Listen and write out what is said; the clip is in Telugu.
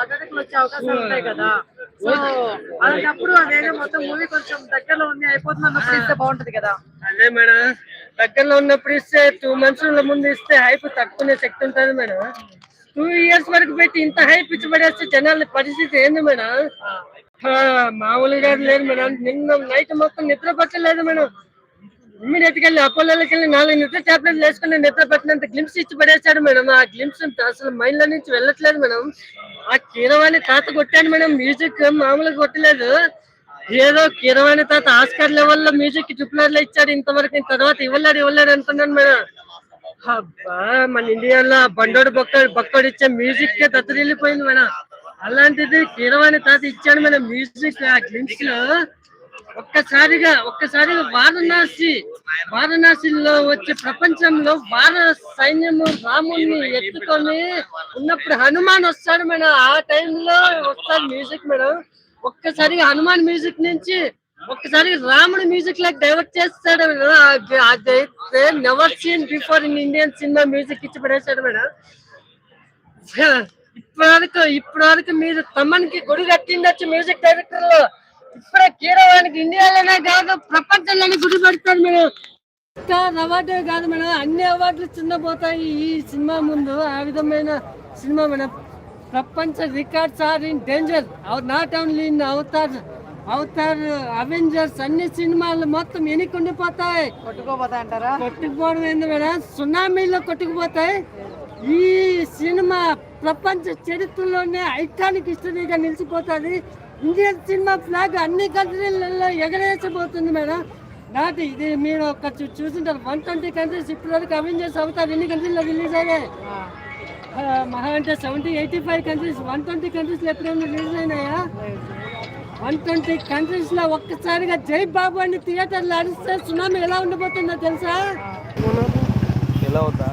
అటాక్ వచ్చే అవకాశాలు ఉంటాయి కదా. సో అలాంటప్పుడు అదేదో మొత్తం మూవీ కొంచెం దగ్గరలో ఉంది అయిపోతుంది అన్నప్పుడు ఇస్తే బాగుంటది కదా. అదే మేడం. దగ్గరలో ఉన్నప్పుడు ఇస్తే టూ మంత్స్ ముందు ఇస్తే హైప్ తక్కువ శక్తి ఉంటుంది మేడం. టూ ఇయర్స్ వరకు పెట్టి ఇంత హైప్ ఇచ్చి పడేస్తే జనాల పరిస్థితి ఏంది మేడం? మామూలుగా లేదు మేడం. నిన్న నైట్ మొత్తం నిద్ర పట్టలేదు మేడం. ఇమ్మీడియట్గా వెళ్ళి అపోలోకి వెళ్ళి నాలుగు నిద్ర టాబ్లెట్లు వేసుకుని నిద్ర పట్టినంత గ్లిమ్స్ ఇచ్చి పడేశాడు మేడం. ఆ గ్లిమ్స్ అసలు మైండ్లో నుంచి వెళ్ళట్లేదు మేడం. ఆ కీరవాణి తాత కొట్టాను మేడం మ్యూజిక్ మామూలుగా కొట్టలేదు. ఏదో కీరవాణి తాత ఆస్కార్ లెవెల్లో మ్యూజిక్ ట్రిపులర్లో ఇచ్చాడు ఇంతవరకు తర్వాత ఇవ్వలేడు ఇవ్వలేడు అనుకున్నాను మేడం. అబ్బా మన ఇండియాలో బండోడు బొక్కడు బొక్కడు ఇచ్చే మ్యూజిక్ కే దత్తరిల్లిపోయింది మేడం. అలాంటిది కీరవాణి తాత ఇచ్చాడు మేడం మ్యూజిక్ ఆ గ్లిమ్స్లో. ఒక్కసారిగా ఒక్కసారిగా వారణాసి వారణాసిలో వచ్చే ప్రపంచంలో భారత సైన్యము రాముని ఎత్తుకొని ఉన్నప్పుడు హనుమాన్ వస్తాడు మేడం. ఆ టైంలో వస్తాడు మ్యూజిక్ మేడం. ఒక్కసారిగా హనుమాన్ మ్యూజిక్ నుంచి ఒక్కసారి రాముడు మ్యూజిక్ లాగా డైవర్ట్ చేస్తాడు మేడం. అదైతే never seen before in Indian cinema music ఇచ్చి పడేశాడు మేడం. ఇప్పటి వరకు ఇప్పటి వరకు మీరు తమ్మనికి గుడి కట్టిండొచ్చు మ్యూజిక్ డైరెక్టర్లో ఇప్పుడే కీరవానికి ఇండియాలోనే కాదు ప్రపంచంలోనే గుడి పెడతారు మీరు అవార్డే కాదు మేడం. అన్ని అవార్డులు చిన్న పోతాయి ఈ సినిమా ముందు. ఆ విధమైన సినిమా మేడం. ప్రపంచ records are in danger. Not only in Avatar Avatar Avengers అన్ని సినిమాలు మొత్తం ఎనికుండిపోతాయి కొట్టుకోపోతా అంటారా? కొట్టుకుపోవడం ఏంది మేడం? సునామీలో కొట్టుకుపోతాయి. ఈ సినిమా ప్రపంచ చరిత్రలోనే ఐకానిక్ హిస్టరీగా నిలిచిపోతుంది. ఇండియన్ సినిమా ఫ్లాగ్ అన్ని కంట్రీలలో ఎగరేసబోతుంది మేడం. నాటి ఇది మీరు ఒక చూసింటారు. వన్ ట్వంటీ కంట్రీస్ ఇప్పటి వరకు అవెంజర్స్ అవుతారు ఎన్ని కంట్రీలో రిలీజ్ అయ్యాయి మహా అంటే seventy eighty five countries one twenty countries ఎప్పుడైనా రిలీజ్ అయినాయా? వన్ ట్వంటీ కంట్రీస్లో ఒక్కసారిగా జై బాబు అని థియేటర్లో అరిస్తే సునామీ ఎలా ఉండబోతుందో తెలుసా? ఎలా అవుతా?